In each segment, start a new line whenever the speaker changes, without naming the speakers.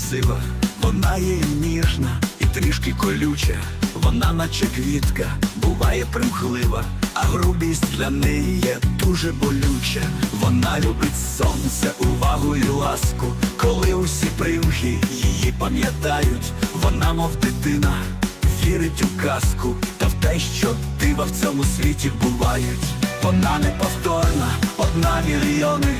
красива, вона є ніжна і трішки колюча. Вона, наче квітка, буває примхлива, а грубість для неї є дуже болюча. Вона любить сонце, увагу і ласку, коли усі примхи її пам'ятають, вона, мов дитина, вірить у казку та в те, що дива в цьому світі бувають. Вона неповторна, одна мільйони,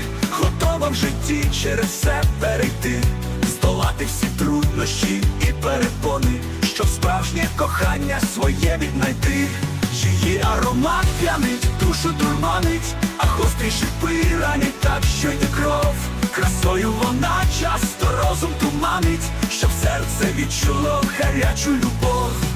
готова в житті через все перейти, здолати всі труднощі і перепони, щоб справжнє кохання своє віднайти. Її аромат п'янить, душу дурманить, а гострі шипи ранять так, що йде кров. Красою вона часто розум туманить, щоб серце відчуло гарячу любов.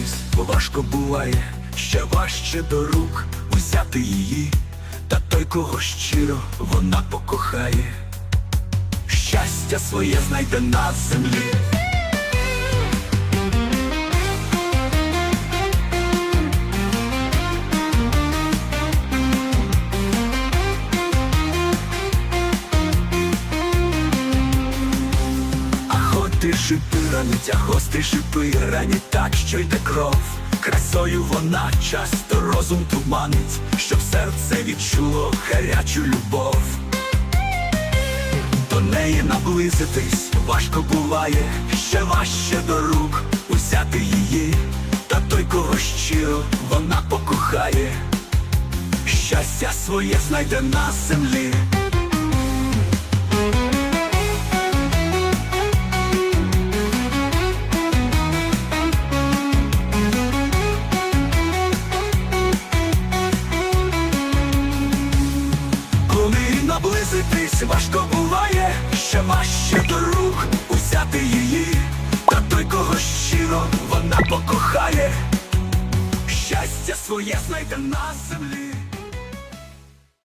Наблизитись важко буває, ще важче до рук узяти її, та той, кого щиро вона покохає, щастя своє знайде на землі. Хоти шипи ранить, а гострі шипи ранять так, що йде кров. Красою вона часто розум туманить, щоб серце відчуло гарячу любов. До неї наблизитись важко буває, ще важче до рук узяти її, та той, кого щиро вона покохає, щастя своє знайде на землі. Наблизитись важко буває, ще важче до рук узяти її, та той, кого щиро вона покохає, щастя своє знайде на землі.